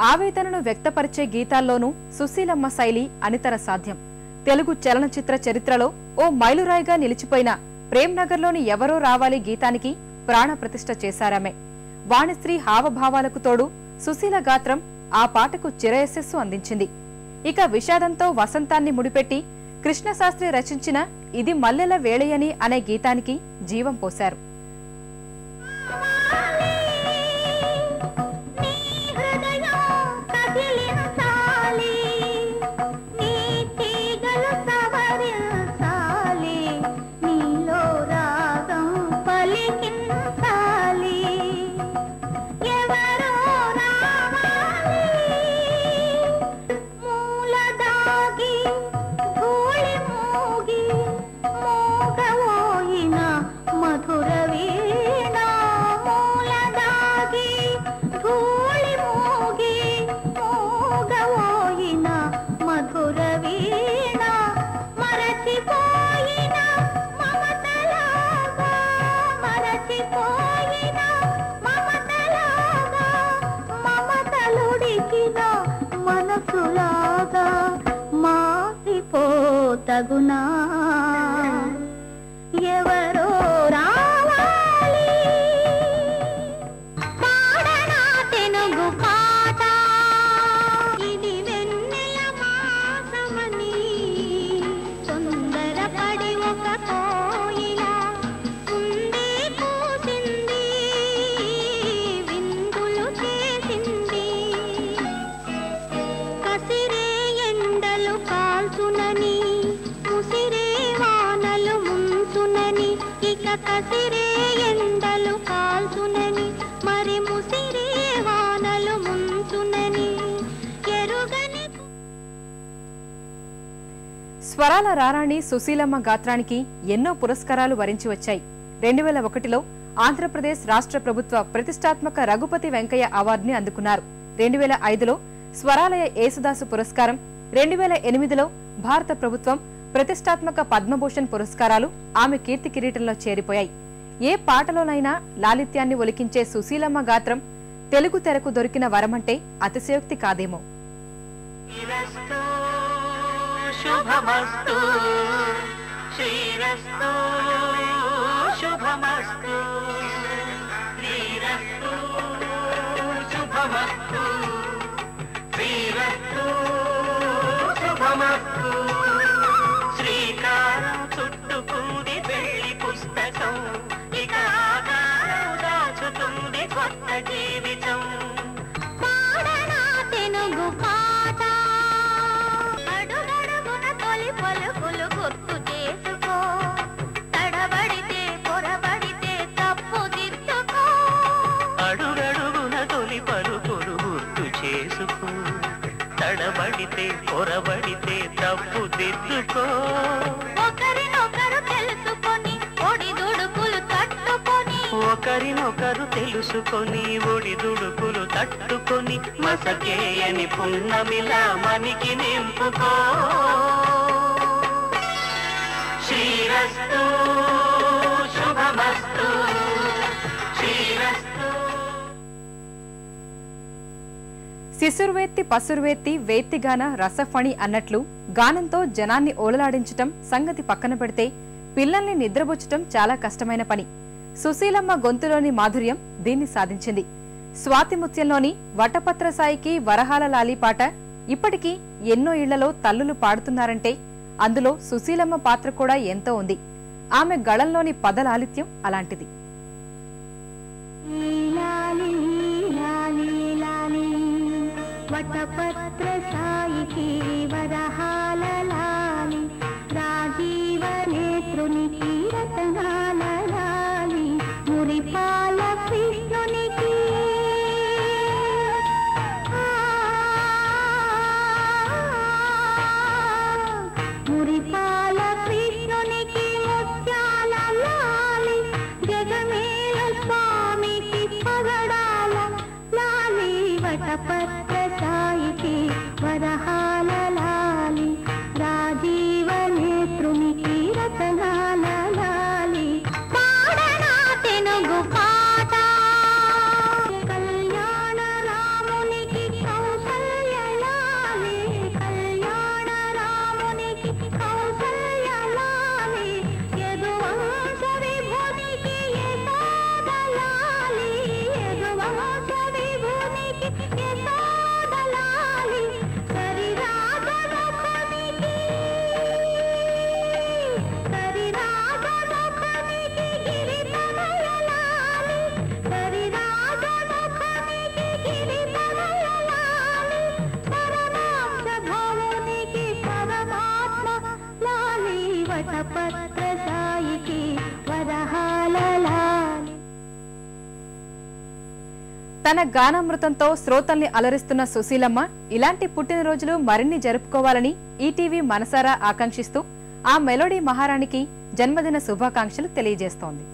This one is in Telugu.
ఆవేదనను వ్యక్తపరిచే గీతాల్లోనూ సుశీలమ్మ శైలి అనితర సాధ్యం. తెలుగు చలనచిత్ర చరిత్రలో ఓ మైలురాయిగా నిలిచిపోయిన ప్రేమ్నగర్లోని ఎవరో రావాలి గీతానికి ప్రాణప్రతిష్ఠ చేశారామే చేశారామె. వాణిశ్రీ హావభావాలకు తోడు సుశీల గాత్రం ఆ పాటకు చిరయశస్సు అందించింది. ఇక విషాదంతో వసంతాన్ని ముడిపెట్టి కృష్ణశాస్త్రి రచించిన ఇది మల్లెల వేళయని అనే గీతానికి జీవం పోశారు. మనసులాగా మారిపోతగునా ఎవరు కసిరే ఎండలు కాల్చునని మరి ముసిరే వానలు ముంచునని. ఎరుగని స్వరాల రారాణి సుశీలమ్మ గాత్రానికి ఎన్నో పురస్కారాలు వరించి వచ్చాయి. రెండు వేల ఒకటిలో ఆంధ్రప్రదేశ్ రాష్ట్ర ప్రభుత్వ ప్రతిష్టాత్మక రఘుపతి వెంకయ్య అవార్డుని అందుకున్నారు. రెండు వేల ఐదులో స్వరాలయ యేసుదాసు పురస్కారం రెండు వేల ఎనిమిదిలో భారత ప్రభుత్వం ప్రతిష్టాత్మక పద్మభూషణ్ పురస్కారాలు ఆమె కీర్తి కిరీటంలో చేరిపోయాయి. ఏ పాటలోనైనా లాలిత్యాన్ని ఒలికించే సుశీలమ్మ గాత్రం తెలుగు తెరకు దొరికిన వరమంటే అతిశయోక్తి కాదేమో. శుభమస్తు. ఇక ఆకారం దాచుతుంది కొత్త జీవితం. పాడనా తెనుగు పాట. అడుగడుగున తొలి పలుకులు గుర్తు చేసుకో. తడబడితే పొరబడితే తప్పు దిద్దుకో. అడుగడుగున తొలి పలుకులు గుర్తు చేసుకో. తడబడితే పొరబడితే తప్పు దిద్దుకో. పట్టుకొని ఒడి దుడుకులు తట్టుకొని మసకేయని పున్నమిలా మనికి నింపుకో. శ్రీరస్తు శుభమస్తు శిశుర్వేత్తి పసురువేత్తి వేత్తిగాన రసఫణి అన్నట్లు గానంతో జనాన్ని ఓలలాడించటం సంగతి పక్కన పెడితే పిల్లల్ని నిద్రబుచ్చటం చాలా కష్టమైన పని. సుశీలమ్మ గొంతులోని మాధుర్యం దీన్ని సాధించింది. స్వాతిముత్యంలోని వటపత్ర సాయికి వరహాల లాలిపాట ఇప్పటికీ ఎన్నో ఇళ్ళలో తల్లులు పాడుతున్నారంటే అందులో సుశీలమ్మ పాత్ర కూడా ఎంతో ఉంది. ఆమె గళంలోని పదలాలిత్యం అలాంటిది. వటపత్ర సాయికి వరహాల లాలి రాజీవ నేత్రునికి వటపత్ర తన గానామృతంతో శ్రోతల్ని అలరిస్తున్న సుశీలమ్మ ఇలాంటి పుట్టినరోజులు మరిన్ని జరుపుకోవాలని ఈటీవీ మనసారా ఆకాంక్షిస్తూ ఆ మెలోడీ మహారాణికి జన్మదిన శుభాకాంక్షలు తెలియజేస్తోంది.